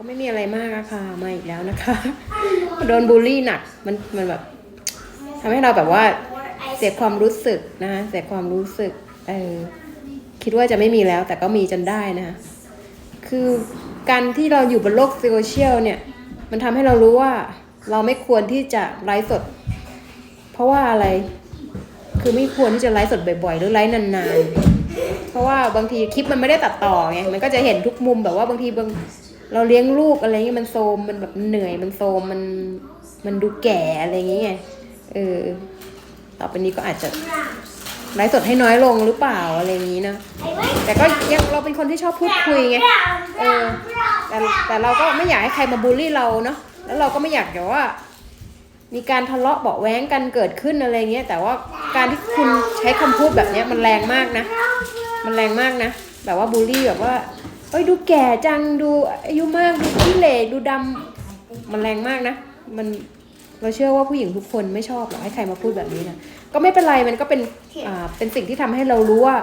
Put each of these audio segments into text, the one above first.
ก็ไม่มีอะไรมากอะค่ะมาอีกแล้วนะคะ โดนบูลลี่หนักมันมันแบบทำให้เราแบบว่าเสียความรู้สึกนะคะเสียความรู้สึกเออคิดว่าจะไม่มีแล้วแต่ก็มีจนได้นะคะคือการที่เราอยู่บนโลกโซเชียลเนี่ย มันทำให้เรารู้ว่าเราไม่ควรที่จะไลฟ์สด เพราะว่าอะไร คือไม่ควรที่จะไลฟ์สดบ่อยๆ หรือไลฟ์นานๆ เพราะว่าบางทีคลิปมันไม่ได้ตัดต่อไง มันก็จะเห็นทุกมุมแบบว่าบางทีบาง เราเลี้ยงลูกอะไรเงี้ยมันโซมมันแบบเหนื่อยมันโซมมันมันดูแก่อะไรเงี้ยเออต่อไปนี้ก็อาจจะไลฟ์สดให้น้อยลงหรือเปล่าอะไรอย่างนี้นะ แต่ก็ยังเราเป็นคนที่ชอบพูดคุยไง เออ แต่แต่เราก็ไม่อยากให้ใครมาบูลลี่เราเนาะ แล้วเราก็ไม่อยากแบบว่า มีการทะเลาะเบาแว้งกันเกิดขึ้นอะไรเงี้ย แต่ว่าการที่คุณใช้คำพูดแบบเนี้ยมันแรงมากนะ มันแรงมากนะ แบบว่าบูลลี่แบบว่า เอ้ยดูแก่จังดูอายุมากดูขี้เหร่ดูดำมันแรงมากนะ มันเราเชื่อว่าผู้หญิงทุกคนไม่ชอบหรอกให้ใครมาพูดแบบนี้นะก็ไม่เป็นไรมันก็เป็นอ่าเป็นสิ่งที่ทำให้เรารู้ว่า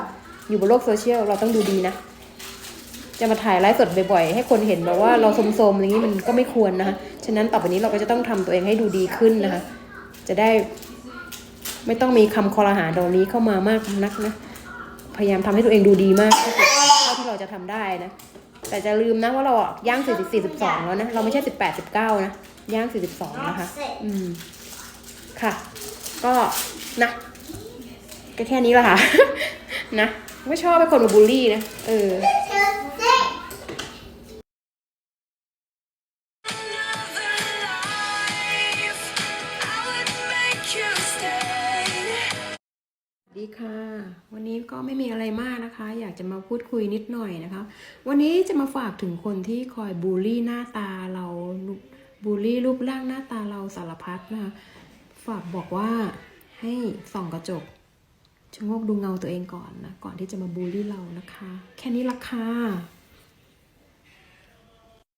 อยู่บนโลกโซเชียลเราต้องดูดีนะ จะมาถ่ายไลฟ์สดบ่อยๆ ให้คนเห็นแบบว่าเราโสมๆอย่างนี้มันก็ไม่ควรนะคะฉะนั้นต่อไปนี้เราก็จะต้องทำตัวเองให้ดูดีขึ้นนะคะ จะได้ ไม่ต้องมีคำคอรหาเหล่านี้เข้ามามากนักนะพยายามทำให้ตัวเองดูดีมากที่สุด ท่าที่เราจะทำได้นะ แต่จะลืมนะว่าเราอะย่าง40 42แล้วนะ เราไม่ใช่18 19นะ ย่าง42นะคะ อืม ค่ะ ก็นะ ก็แค่นี้แหละค่ะ นะ ไม่ชอบเป็นคนมาบูลลี่นะ เออ ดีค่ะ วันนี้ก็ไม่มีอะไรมากนะคะ อยากจะมาพูดคุยนิดหน่อยนะคะ วันนี้จะมาฝากถึงคนที่คอยบูลลี่หน้าตาเราบูลลี่รูปร่างหน้าตาเราสารพัดนะคะ ฝากบอกว่าให้ส่องกระจกชะโงกดูเงาตัวเองก่อนนะ ก่อนที่จะมาบูลลี่เรานะคะ แค่นี้ละค่ะ